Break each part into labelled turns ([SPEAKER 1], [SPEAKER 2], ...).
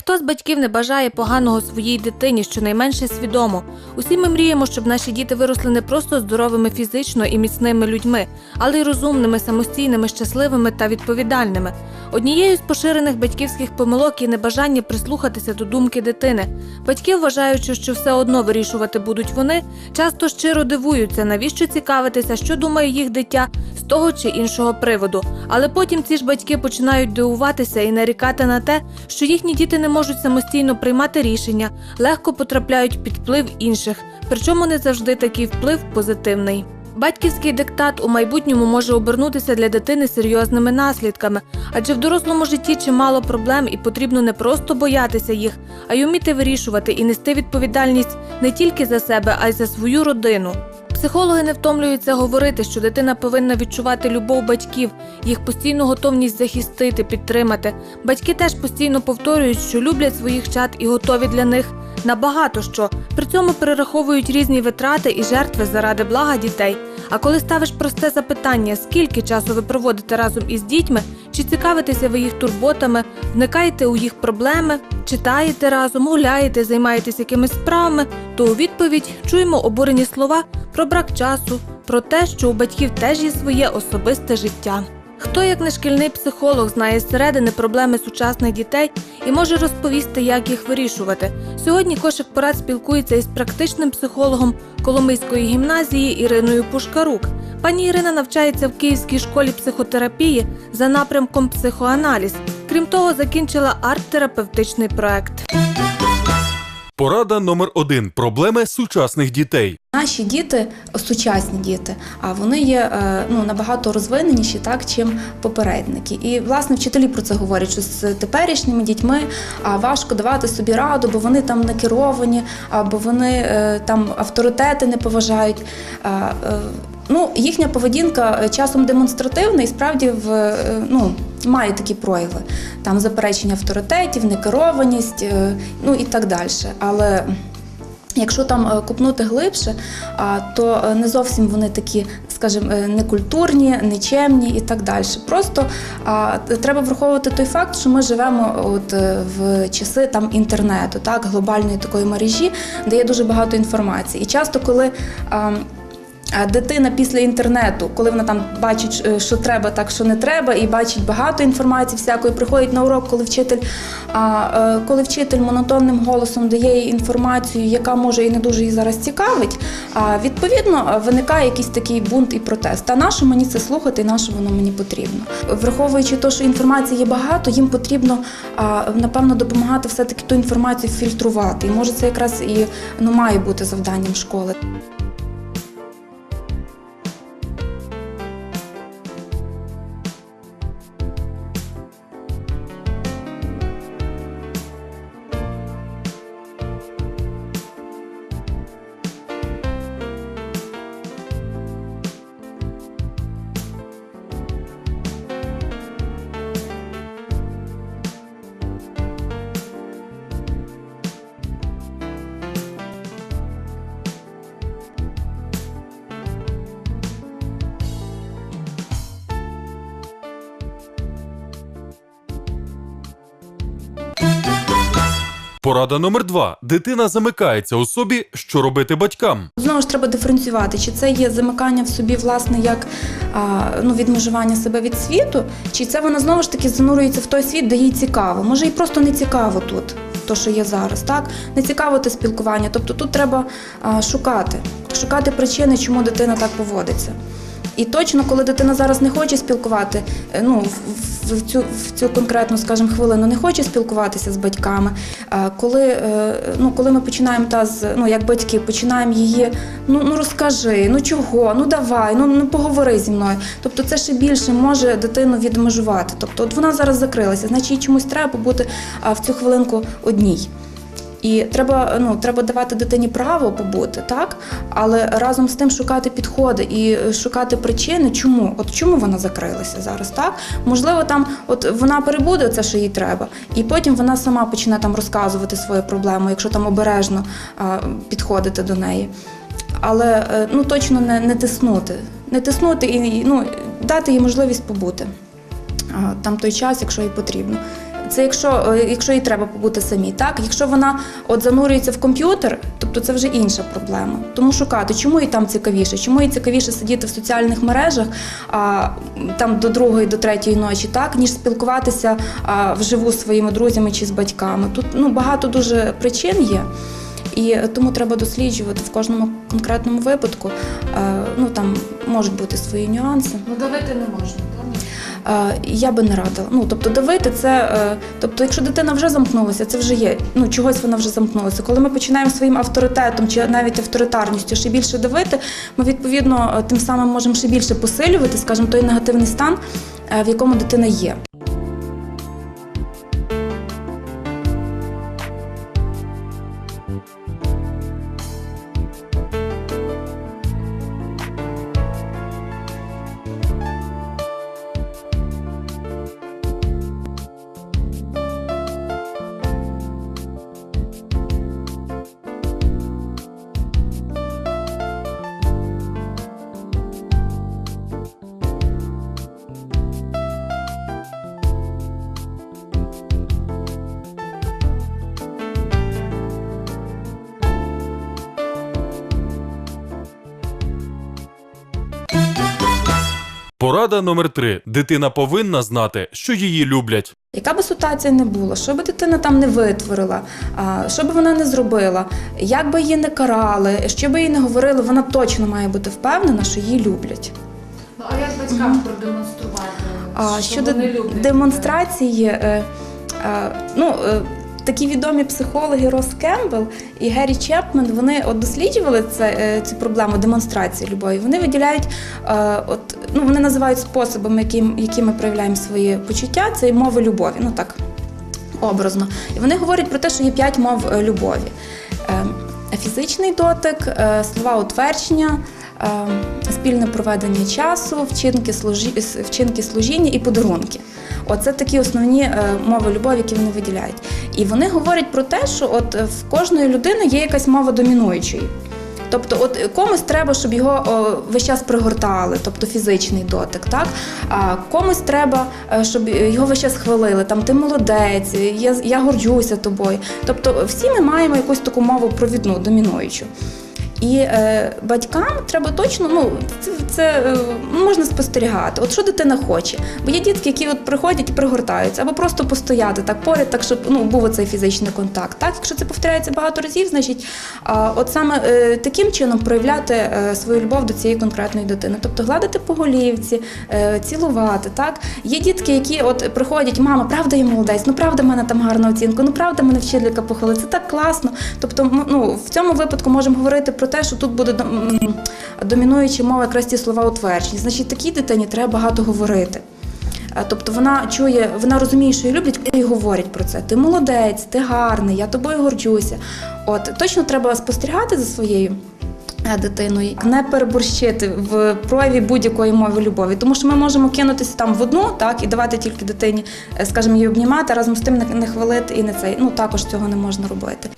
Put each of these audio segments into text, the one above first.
[SPEAKER 1] Ніхто з батьків не бажає поганого своїй дитині, щонайменше свідомо. Усі ми мріємо, щоб наші діти виросли не просто здоровими фізично і міцними людьми, але й розумними, самостійними, щасливими та відповідальними. Однією з поширених батьківських помилок є небажання прислухатися до думки дитини. Батьки, вважаючи, що все одно вирішувати будуть вони, часто щиро дивуються, навіщо цікавитися, що думає їх дитя того чи іншого приводу. Але потім ці ж батьки починають дивуватися і нарікати на те, що їхні діти не можуть самостійно приймати рішення, легко потрапляють під вплив інших, причому не завжди такий вплив позитивний. Батьківський диктат у майбутньому може обернутися для дитини серйозними наслідками, адже в дорослому житті чимало проблем і потрібно не просто боятися їх, а й уміти вирішувати і нести відповідальність не тільки за себе, а й за свою родину. Психологи не втомлюються говорити, що дитина повинна відчувати любов батьків, їх постійну готовність захистити, підтримати. Батьки теж постійно повторюють, що люблять своїх чад і готові для них на багато що. При цьому перераховують різні витрати і жертви заради блага дітей. А коли ставиш просте запитання, скільки часу ви проводите разом із дітьми, чи цікавитеся ви їх турботами, вникаєте у їх проблеми, читаєте разом, гуляєте, займаєтесь якимись справами, то у відповідь чуємо обурені слова про брак часу, про те, що у батьків теж є своє особисте життя. Хто, як не шкільний психолог, знає зсередини проблеми сучасних дітей і може розповісти, як їх вирішувати. Сьогодні кошик порад спілкується із практичним психологом Коломийської гімназії Іриною Пушкарук. Пані Ірина навчається в Київській школі психотерапії за напрямком психоаналіз. Крім того, закінчила арт-терапевтичний проект.
[SPEAKER 2] Порада номер один: проблеми сучасних дітей.
[SPEAKER 3] Наші діти, сучасні діти, а вони є е, ну набагато розвиненіші, так чим попередники. І власне вчителі про це говорять, що з теперішніми дітьми важко давати собі раду, бо вони там не керовані, або вони е, там авторитети не поважають. Е, Ну, їхня поведінка часом демонстративна і справді в ну має такі прояви. Там заперечення авторитетів, некерованість, е, ну і так далі. Але Якщо там е, купнути глибше, то е, не зовсім вони такі, скажімо, некультурні, нечемні і так далі. Просто треба враховувати той факт, що ми живемо от в часи там інтернету, так глобальної такої мережі, де є дуже багато інформації. І часто, коли дитина після інтернету, коли вона там бачить, е, що треба, так що не треба, і бачить багато інформації всякої, приходить на урок, коли вчитель, а е, коли вчитель монотонним голосом дає їй інформацію, яка може і не дуже її зараз цікавить, а відповідно виникає якийсь такий бунт і протест. А нащо мені це слухати, і на воно мені потрібно? Враховуючи те, що інформації є багато, їм потрібно напевно допомагати все-таки ту інформацію фільтрувати. І може це якраз і ну має бути завданням школи.
[SPEAKER 2] Порада номер два: дитина замикається у собі, що робити батькам.
[SPEAKER 3] Знову ж треба диференціювати, чи це є замикання в собі, власне, як ну, відмежування себе від світу, чи це вона знову ж таки занурюється в той світ, де їй цікаво. Може, їй просто не цікаво тут, то, що є зараз, так? Не цікаво те спілкування. Тобто тут треба шукати, шукати причини, чому дитина так поводиться. І точно, коли дитина зараз не хоче спілкувати, е, ну в, цю в цю конкретну, скажімо, хвилину не хоче спілкуватися з батьками. Коли, е, ну, коли ми починаємо та з ну як батьки, починаємо її, ну ну розкажи, ну чого, ну давай, ну ну поговори зі мною. Тобто це ще більше може дитину відмежувати. Тобто, от вона зараз закрилася, значить їй чомусь треба побути а, в цю хвилинку одній. І треба, ну, треба давати дитині право побути, так? Але разом з тим шукати підходи і е, шукати причини, чому? От чому вона закрилася зараз, так? Можливо, там от вона перебуде це, що їй треба, і потім вона сама почне там розказувати свою проблему, якщо там обережно а, підходити до неї. Але е, ну точно не, не тиснути. Не тиснути і ну, дати їй можливість побути а, там той час, якщо їй потрібно. Це якщо, е, якщо їй треба побути самій. Так, якщо вона от занурюється в комп'ютер, тобто це вже інша проблема. Тому шукати, чому їй там цікавіше, чому їй цікавіше сидіти в соціальних мережах а, там до другої, до третьої ночі, так ніж спілкуватися а, вживу зі своїми друзями чи з батьками. Тут ну багато дуже причин є. І тому треба досліджувати в кожному конкретному випадку. Е, Ну там можуть бути свої нюанси.
[SPEAKER 1] Ну давити не можна,
[SPEAKER 3] Я би не радила. Ну тобто давити це, е, тобто, якщо дитина вже замкнулася, це вже є. Ну чогось вона вже замкнулася. Коли ми починаємо своїм авторитетом чи навіть авторитарністю ще більше давити, ми відповідно е, тим самим можемо ще більше посилювати, скажімо, той негативний стан, е, в якому дитина є.
[SPEAKER 2] Порада номер 3 Дитина повинна знати, що її люблять.
[SPEAKER 3] Яка би ситуація не була, що би дитина там не витворила, що би вона не зробила, як би її не карали, що би їй не говорили, вона точно має бути впевнена, що її люблять.
[SPEAKER 1] Ну а як батькам продемонструвати?
[SPEAKER 3] А
[SPEAKER 1] що
[SPEAKER 3] щодо
[SPEAKER 1] вони люблять?
[SPEAKER 3] демонстрації, е, е, ну. Такі відомі психологи Рос Кембл і Геррі Чепмен вони от досліджували це, е, цю проблему демонстрації любові. Вони виділяють, е, от, ну, вони називають способами, яким, які ми проявляємо свої почуття, це і мови любові. Ну так образно. І вони говорять про те, що є п'ять мов е, любові: фізичний дотик, слова утвердження, спільне проведення часу, вчинки служіння і подарунки. Оце такі основні е, мови любові, які вони виділяють. І вони говорять про те, що от е, в кожної людини є якась мова домінуючої. Тобто, от комусь треба, щоб його о, весь час пригортали, тобто фізичний дотик, так? А комусь треба, е, щоб його весь час хвалили. Там ти молодець, я, я горджуся тобою. Тобто, всі ми маємо якусь таку мову провідну, домінуючу. І е, батькам треба точно, ну це, це е, можна спостерігати. От що дитина хоче. Бо є дітки, які от приходять і пригортаються, або просто постояти так поряд, так щоб ну був оцей фізичний контакт. Так, якщо це повторяється багато разів, значить, а, от саме е, таким чином проявляти е, свою любов до цієї конкретної дитини, тобто гладити по голівці, е, цілувати. Так є дітки, які от приходять, мама, правда я молодець, ну правда, в мене там гарна оцінка, ну правда, мене вчителька похвалила, це так класно. Тобто, ну в цьому випадку можемо говорити про те, що тут буде домінуюча мова якраз ті слова утвердження. Значить, такій дитині треба багато говорити. Е, Тобто вона чує, вона розуміє, що її люблять, коли їй говорять про це. Ти молодець, ти гарний, я тобою горджуся. От точно треба спостерігати за своєю. е, Дитиною не переборщити в прояві будь-якої мови любові, тому що ми можемо кинутися там в одну, так і давати тільки дитині, е, скажімо, її обнімати, разом з тим не хвалити і не цей. Ну також цього не можна робити.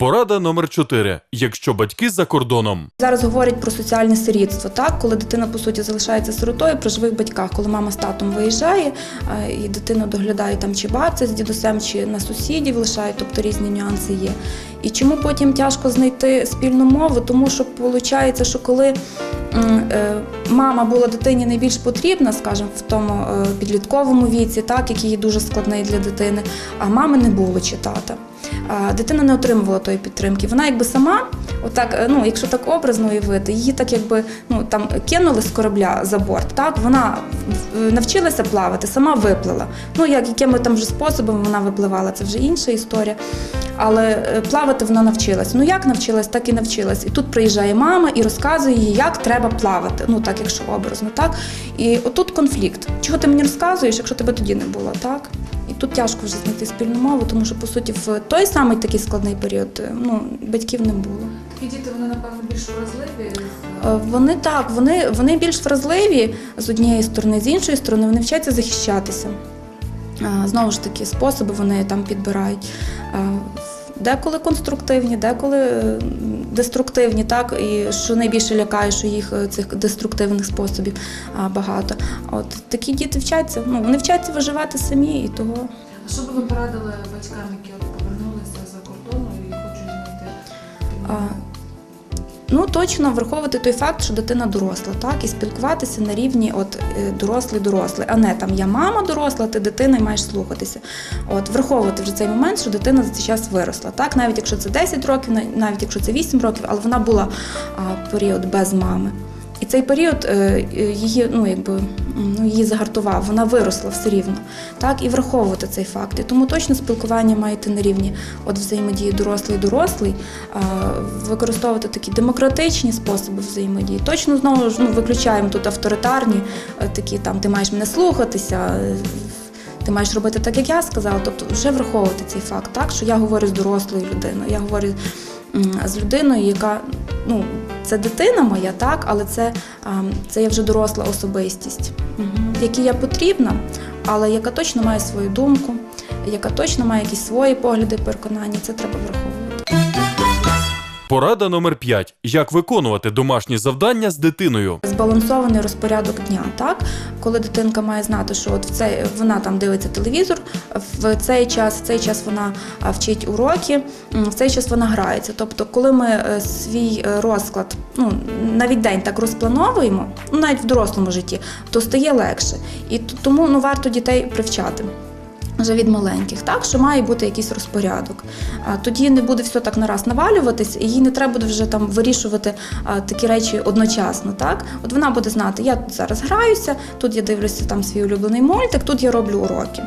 [SPEAKER 2] Порада номер 4 Якщо батьки за кордоном.
[SPEAKER 3] Зараз говорять про соціальне сирітство, так коли дитина по суті залишається сиротою при живих батьках, коли мама з татом виїжджає, і дитину доглядає там чи бабця з дідусем, чи на сусідів лишають, тобто різні нюанси є. І чому потім тяжко знайти спільну мову? Тому що виходить, що коли е, мама була дитині найбільш потрібна, скажімо, в тому е, підлітковому віці, так який є дуже складний для дитини, а мами не було чи тата. Дитина не отримувала тої підтримки. Вона якби сама, отак, е, ну якщо так образно уявити, її так якби ну там кинули з корабля за борт. Так вона навчилася плавати, сама виплила. Ну як якими там вже способами вона випливала, це вже інша історія. Але е, плавати вона навчилась. Ну як навчилась, так і навчилась. І тут приїжджає мама і розказує їй, як треба плавати. Ну так, якщо образно, так. І отут конфлікт. Чого ти мені розказуєш, якщо тебе тоді не було, так? І тут тяжко вже знайти спільну мову, тому що по суті в той самий такий складний період е, ну, батьків не було.
[SPEAKER 1] Такі діти вони напевно більш вразливі.
[SPEAKER 3] Е, Вони так, вони, вони більш вразливі з однієї сторони, з іншої сторони, вони вчаться захищатися. Е, Знову ж таки, способи вони там підбирають. Деколи конструктивні, деколи деструктивні, так і що найбільше лякає, що їх е, цих деструктивних способів багато. От такі діти вчаться. Ну вони вчаться виживати самі і того.
[SPEAKER 1] А що би ви порадили батькам, які от повернулися за кордону і хочуть знайти?
[SPEAKER 3] Ну, точно враховувати той факт, що дитина доросла, так, і спілкуватися на рівні от е, дорослий дорослий, а не там я мама доросла, ти дитина і маєш слухатися. От враховувати вже цей момент, що дитина за цей час виросла. Так, навіть якщо це 10 років, навіть якщо це 8 років, але вона була а, період без мами. Цей період е, її, ну якби ну, її загартував, вона виросла все рівно. Так, і враховувати цей факт. І тому точно спілкування має йти на рівні от взаємодії дорослий дорослий, використовувати такі демократичні способи взаємодії. Точно знову ж ну, виключаємо тут авторитарні, е, такі там ти маєш мене слухатися. е, Ти маєш робити так, як я сказала, тобто вже враховувати цей факт, так що я говорю з дорослою людиною, я говорю з людиною, яка ну це дитина моя, так, але це, а, це я вже доросла особистість, якій я потрібна, але яка точно має свою думку, яка точно має якісь свої погляди, переконання. Це треба враховувати.
[SPEAKER 2] Порада номер 5. Як виконувати домашні завдання з дитиною.
[SPEAKER 3] Збалансований розпорядок дня, так коли дитинка має знати, що от в цей вона там дивиться телевізор, в цей час, в цей час вона вчить уроки, в цей час вона грається. Тобто, коли ми е, свій е, розклад, ну навіть день так розплановуємо, ну навіть в дорослому житті, то стає легше. І тому ну варто дітей привчати. Вже від маленьких, так що має бути якийсь розпорядок. Тоді не буде все так нараз навалюватись, і їй не треба буде вже там вирішувати такі речі одночасно. Так, от вона буде знати, я тут зараз граюся, тут я дивлюся там свій улюблений мультик, тут я роблю уроки.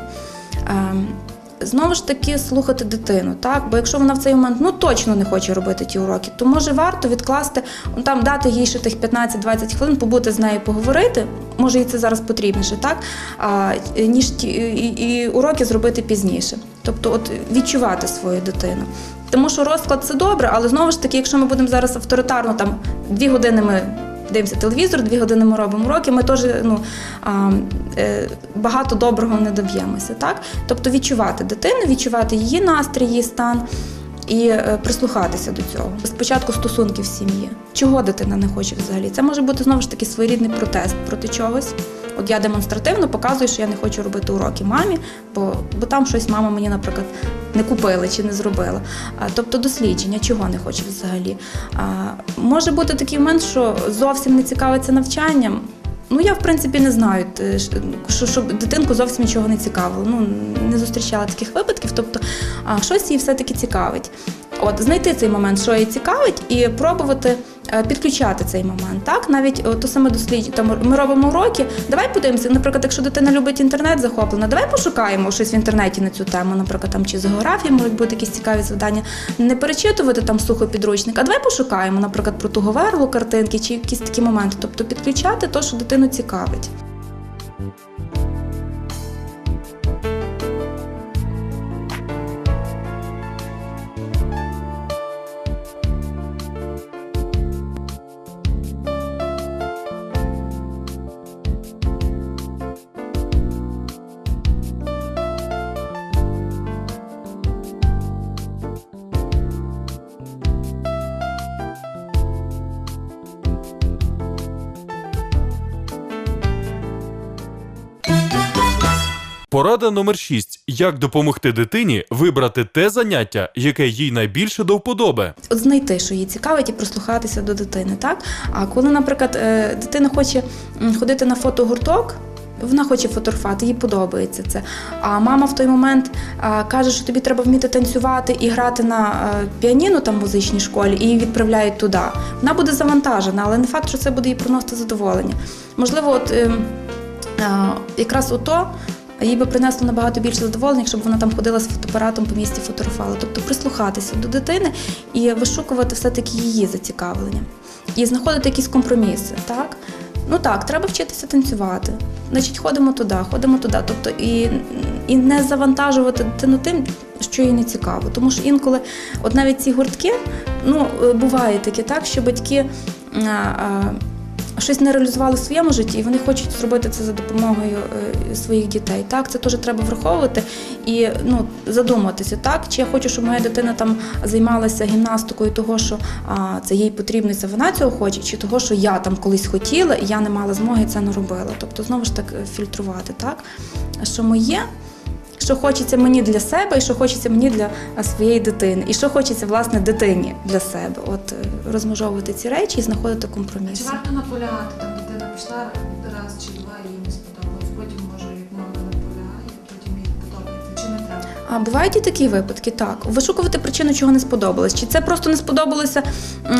[SPEAKER 3] Знову ж таки слухати дитину, так? Бо якщо вона в цей момент ну точно не хоче робити ті уроки, то може варто відкласти, ну, там дати їй ще тих 15-20 хвилин, побути з нею, поговорити. Може, їй це зараз потрібніше, так? А, ніж ті і, і уроки зробити пізніше. Тобто, от відчувати свою дитину. Тому що розклад це добре, але знову ж таки, якщо ми будемо зараз авторитарно там дві години ми дивимося телевізор, дві години ми робимо уроки, ми теж ну, е, багато доброго не доб'ємося. Так? Тобто відчувати дитину, відчувати її настрій, її стан. І е, прислухатися до цього. Спочатку стосунки в сім'ї. Чого дитина не хоче взагалі? Це може бути знову ж таки своєрідний протест проти чогось. От я демонстративно показую, що я не хочу робити уроки мамі, бо, бо там щось мама мені, наприклад, не купила чи не зробила. А, тобто дослідження, чого не хоче взагалі. А, може бути такий момент, що зовсім не цікавиться навчанням. Ну, я в принципі не знаю, що щоб дитинку зовсім нічого не цікавило. Ну не зустрічала таких випадків. Тобто, а, щось її все-таки цікавить. От знайти цей момент, що її цікавить, і пробувати е, підключати цей момент. Так, навіть то саме дослідження. Ми робимо уроки. Давай подивимося. Наприклад, якщо дитина любить інтернет захоплена, давай пошукаємо щось в інтернеті на цю тему. Наприклад, там чи з географії можуть бути якісь цікаві завдання. Не перечитувати там сухо підручник, а давай пошукаємо, наприклад, про ту говерлу картинки чи якісь такі моменти. Тобто підключати те, що дитину цікавить.
[SPEAKER 2] Порада номер 6. Як допомогти дитині вибрати те заняття, яке їй найбільше до вподоби.
[SPEAKER 3] От знайти, що їй цікавить, і прислухатися до дитини. Так? А коли, наприклад, е, дитина хоче ходити на фотогурток, вона хоче фотографувати, їй подобається це. А мама в той момент а, каже, що тобі треба вміти танцювати і грати на е, піаніно там в музичній школі, і її відправляють туди. Вона буде завантажена, але не факт, що це буде їй приносити задоволення. Можливо, от е, е, якраз ото. Їй би принесло набагато більше задоволення, якщо б вона там ходила з фотоапаратом по місті фотографувала. Тобто прислухатися до дитини і вишукувати все-таки її зацікавлення. І знаходити якісь компроміси. Так? Ну так, треба вчитися танцювати. Значить, ходимо туди, ходимо туди. Тобто і, і не завантажувати дитину тим, що їй не цікаво. Тому що інколи, от навіть ці гуртки, ну, е, буває таке так, що батьки. а, а, щось не реалізували в своєму житті, і вони хочуть зробити це за допомогою е, своїх дітей. Так, це теж треба враховувати і ну, задуматися, так, чи я хочу, щоб моя дитина там займалася гімнастикою, того, що а, це їй потрібно, це вона цього хоче, чи того, що я там колись хотіла, і я не мала змоги це не робила. Тобто, знову ж так фільтрувати, так, що моє. Що хочеться мені для себе, і що хочеться мені для своєї дитини, і що хочеться власне дитині для себе. От е, розмежовувати ці речі і знаходити компроміс.
[SPEAKER 1] Чи варто наполягати? Там дитина пішла раз чи два, і не
[SPEAKER 3] А бувають і такі випадки, так. Вишукувати причину, чого не сподобалось. Чи це просто не сподобалося,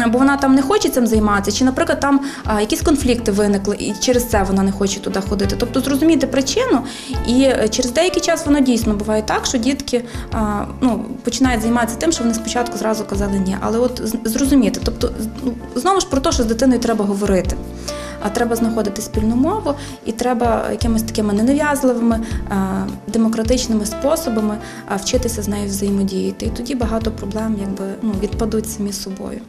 [SPEAKER 3] бо вона там не хоче цим займатися, чи, наприклад, там якісь конфлікти виникли, і через це вона не хоче туди ходити. Тобто зрозуміти причину, і е, через деякий час воно дійсно буває так, що дітки ну, починають займатися тим, що вони спочатку зразу казали ні. Але от зрозуміти, тобто, ну, знову ж про те, що з дитиною треба говорити. А треба знаходити спільну мову, і треба якимись такими ненав'язливими, а, демократичними способами вчитися з нею взаємодіяти. І тоді багато проблем якби ну відпадуть самі собою.